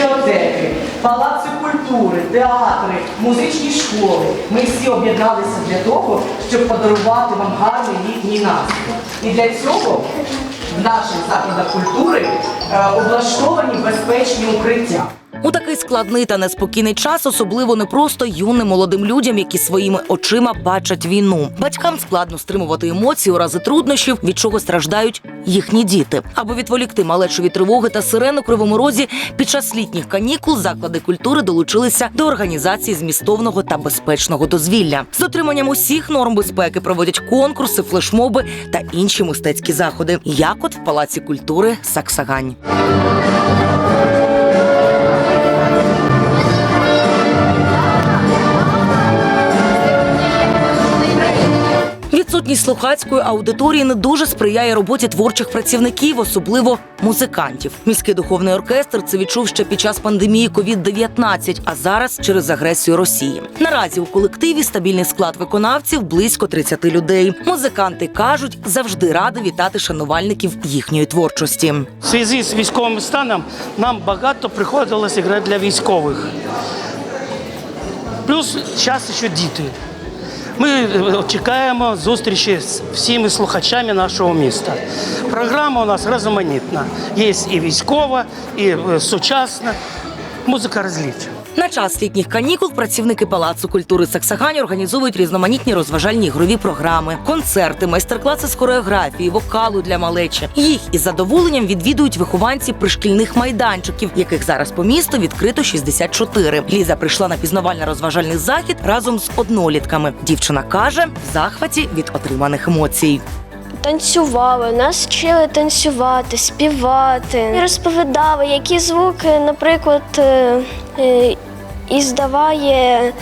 бібліотеки, палаци культури, театри, музичні школи. Ми всі об'єдналися для того, щоб подарувати вам гарний літній настрій. І для цього в наших закладах культури е, облаштовані безпечні укриття. У такий складний та неспокійний час, особливо не просто юним молодим людям, які своїми очима бачать війну. Батькам складно стримувати емоції у рази труднощів, від чого страждають їхні діти. Аби відволікти малечу від тривоги та сирен кривому розі, під час літніх канікул заклади культури долучилися до організації змістовного та безпечного дозвілля. З дотриманням усіх норм безпеки проводять конкурси, флешмоби та інші мистецькі заходи, як от в палаці культури Саксагань. Відсутність слухацької аудиторії не дуже сприяє роботі творчих працівників, особливо музикантів. Міський духовний оркестр це відчув ще під час пандемії COVID-19, а зараз через агресію Росії. Наразі у колективі стабільний склад виконавців близько 30 людей. Музиканти кажуть, завжди раді вітати шанувальників їхньої творчості. В зв'язку з військовим станом нам багато приходилось грати для військових. Плюс зараз ще діти. Ми е, чекаємо зустрічі з всіми слухачами нашого міста. Програма у нас різноманітна. Є і військова, і е, сучасна. Музика розліт. На час літніх канікул працівники палацу культури Саксагань організовують різноманітні розважальні ігрові програми, концерти, майстер-класи з хореографії, вокалу для малечі. Їх із задоволенням відвідують вихованці пришкільних майданчиків, яких зараз по місту відкрито 64. Ліза прийшла на пізнавально-розважальний захід разом з однолітками. Дівчина каже, в захваті від отриманих емоцій. Танцювали, нас вчили танцювати, співати. Розповідали, які звуки, наприклад, е, здаває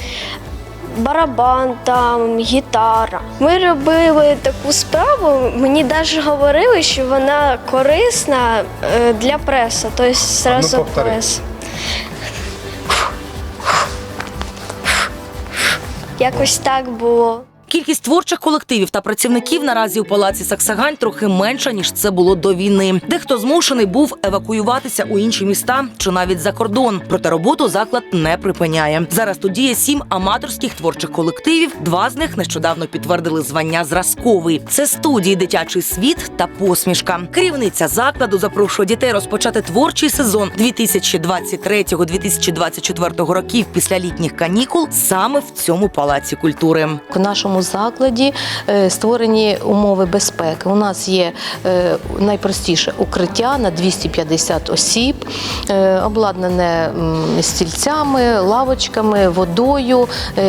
барабан, там, гітара. Ми робили таку справу, мені навіть говорили, що вона корисна е, для преси, тобто зразу ну, прес. Якось так було. Кількість творчих колективів та працівників наразі у палаці Саксагань трохи менша ніж це було до війни. Дехто змушений був евакуюватися у інші міста чи навіть за кордон. Проте роботу заклад не припиняє. Зараз тут діє сім аматорських творчих колективів. Два з них нещодавно підтвердили звання зразковий. Це студії Дитячий світ та посмішка. Керівниця закладу запрошує дітей розпочати творчий сезон 2023-2024 років після літніх канікул саме в цьому палаці культури. У нашому закладі е, створені умови безпеки. У нас є е, найпростіше укриття на 250 осіб, е, обладнане стільцями, лавочками, водою.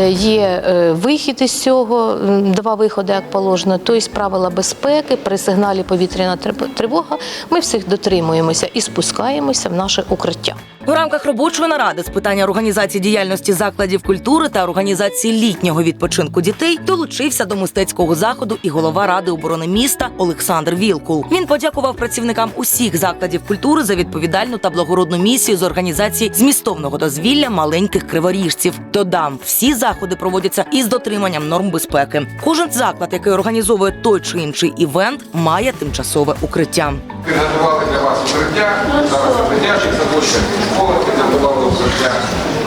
Є вихід із цього, два виходи, як положено. Тобто правила безпеки при сигналі повітряна тривога. Ми всіх дотримуємося і спускаємося в наше укриття. У рамках робочої наради з питання організації діяльності закладів культури та організації літнього відпочинку дітей долучився до мистецького заходу і голова ради оборони міста Олександр Вілкул. Він подякував працівникам усіх закладів культури за відповідальну та благородну місію з організації змістовного дозвілля маленьких криворіжців. Додам, всі заходи проводяться із дотриманням норм безпеки. Кожен заклад, який організовує той чи інший івент, має тимчасове укриття. Підготували для вас укриття. Зараз в дитячих садочках школи підготували укриття.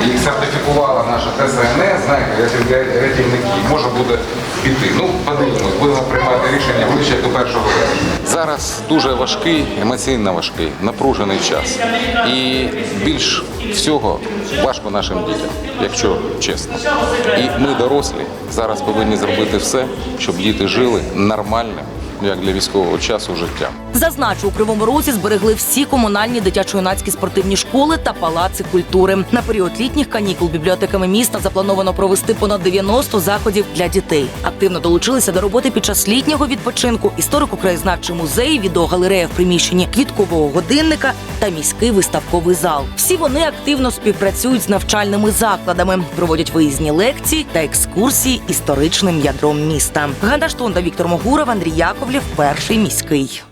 Їх сертифікувала наша ТСНС, знаєте, рятів- рятівники. Можна буде піти. Ну, подивимось, будемо приймати рішення ближче до першого вересня. Зараз дуже важкий, емоційно важкий, напружений час. І більш всього важко нашим дітям, якщо чесно. І ми, дорослі, зараз повинні зробити все, щоб діти жили нормальним, як для військового часу, життям. Зазначу, у Кривому Розі зберегли всі комунальні дитячо-юнацькі спортивні школи та палаци культури. На період літніх канікул бібліотеками міста заплановано провести понад 90 заходів для дітей. Активно долучилися до роботи під час літнього відпочинку історико-краєзнавчий музей, відеогалерея в приміщенні квіткового годинника та міський виставковий зал. Всі вони активно співпрацюють з навчальними закладами, проводять виїзні лекції та екскурсії історичним ядром міста. Ганна Штонда, Віктор Могуров, Андрій Яковлів, перший міський.